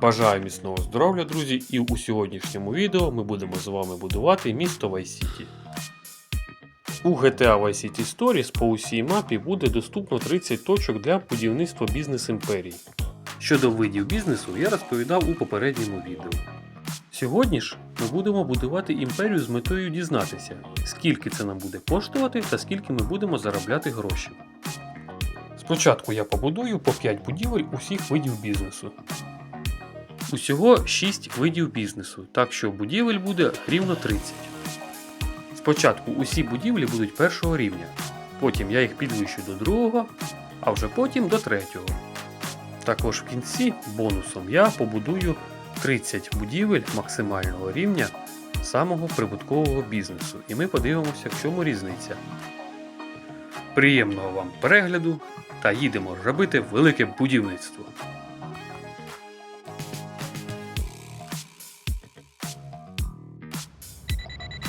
Бажаю міцного здоров'я, друзі, і у сьогоднішньому відео ми будемо з вами будувати місто Vice City. У GTA Vice City Stories по усій мапі буде доступно 30 точок для будівництва бізнес-імперії. Щодо видів бізнесу я розповідав у попередньому відео. Сьогодні ж ми будемо будувати імперію з метою дізнатися, скільки це нам буде коштувати та скільки ми будемо заробляти гроші. Спочатку я побудую по 5 будівель усіх видів бізнесу. Усього 6 видів бізнесу, так що будівель буде рівно 30. Спочатку усі будівлі будуть першого рівня, потім я їх підвищу до другого, а вже потім до третього. Також в кінці бонусом я побудую 30 будівель максимального рівня самого прибуткового бізнесу, і ми подивимося, в чому різниця. Приємного вам перегляду та їдемо робити велике будівництво.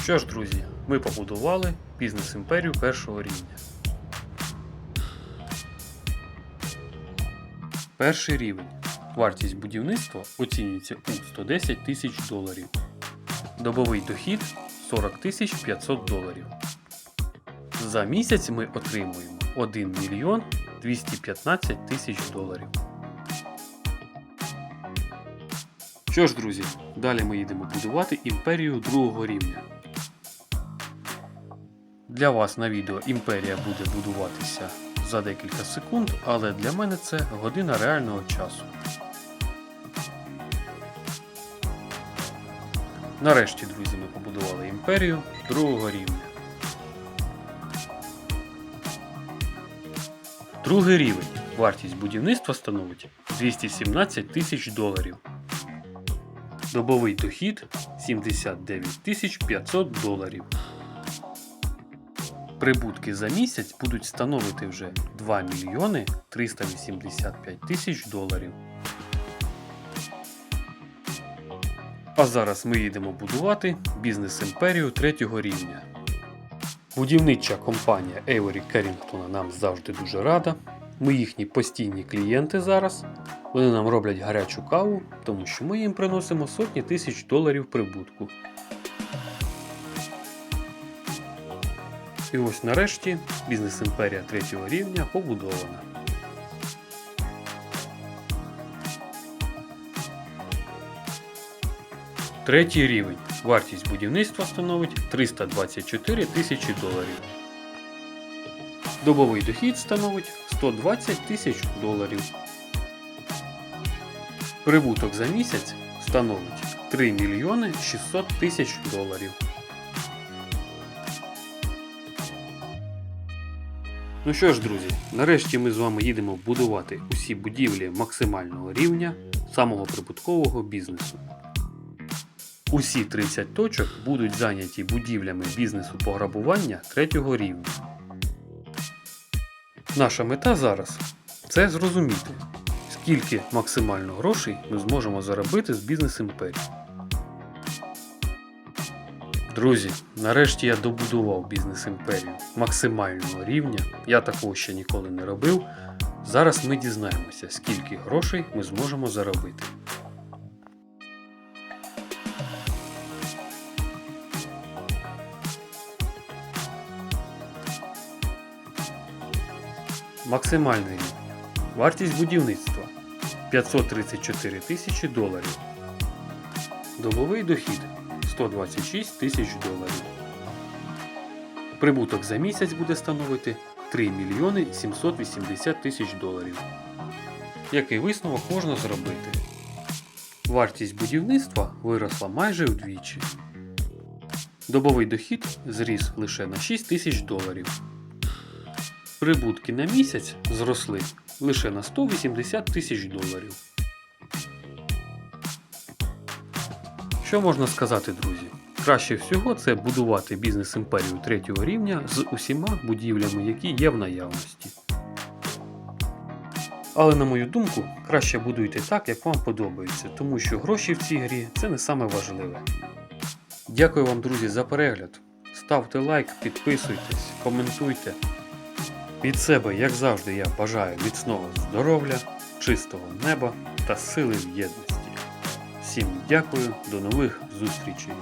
Що ж, друзі, ми побудували бізнес-імперію першого рівня. Перший рівень. Вартість будівництва оцінюється у 110 тисяч доларів. Добовий дохід 40 тисяч 500 доларів. За місяць ми отримуємо 1 мільйон 215 тисяч доларів. Що ж, друзі, далі ми їдемо будувати імперію другого рівня. Для вас на відео імперія буде будуватися за декілька секунд, але для мене це година реального часу. Нарешті, друзі, ми побудували імперію другого рівня. Другий рівень. Вартість будівництва становить 217 тисяч доларів. Добовий дохід 79 тисяч 500 доларів. Прибутки за місяць будуть становити вже 2 мільйони 385 тисяч доларів. А зараз ми їдемо будувати бізнес-імперію третього рівня. Будівнича компанія Avery Carrington нам завжди дуже рада. Ми їхні постійні клієнти зараз. Вони нам роблять гарячу каву, тому що ми їм приносимо сотні тисяч доларів прибутку. І ось нарешті бізнес-імперія третього рівня побудована. Третій рівень. Вартість будівництва становить 324 тисячі доларів. Добовий дохід становить 120 тисяч доларів. Прибуток за місяць становить 3 мільйони 600 тисяч доларів. Ну що ж, друзі, нарешті ми з вами їдемо будувати усі будівлі максимального рівня самого прибуткового бізнесу. Усі 30 точок будуть зайняті будівлями бізнесу пограбування третього рівня. Наша мета зараз це зрозуміти, скільки максимально грошей ми зможемо заробити з бізнес імперії. Друзі, нарешті я добудував бізнес імперію максимального рівня. Я такого ще ніколи не робив. Зараз ми дізнаємося, скільки грошей ми зможемо заробити. Максимальний рівень. Вартість будівництва 534 тисячі доларів. Добовий дохід 126 тисяч доларів. Прибуток за місяць буде становити 3 мільйони 780 тисяч доларів. Який висновок можна зробити? Вартість будівництва виросла майже вдвічі. Добовий дохід зріс лише на 6 тисяч доларів. Прибутки на місяць зросли лише на 180 тисяч доларів. Що можна сказати, друзі? Краще всього це будувати бізнес-імперію третього рівня з усіма будівлями, які є в наявності. Але на мою думку, краще будуйте так, як вам подобається, тому що гроші в цій грі це не саме важливе. Дякую вам, друзі, за перегляд. Ставте лайк, підписуйтесь, коментуйте. Від себе, як завжди, я бажаю міцного здоров'я, чистого неба та сили в. Всім дякую, до нових зустрічей!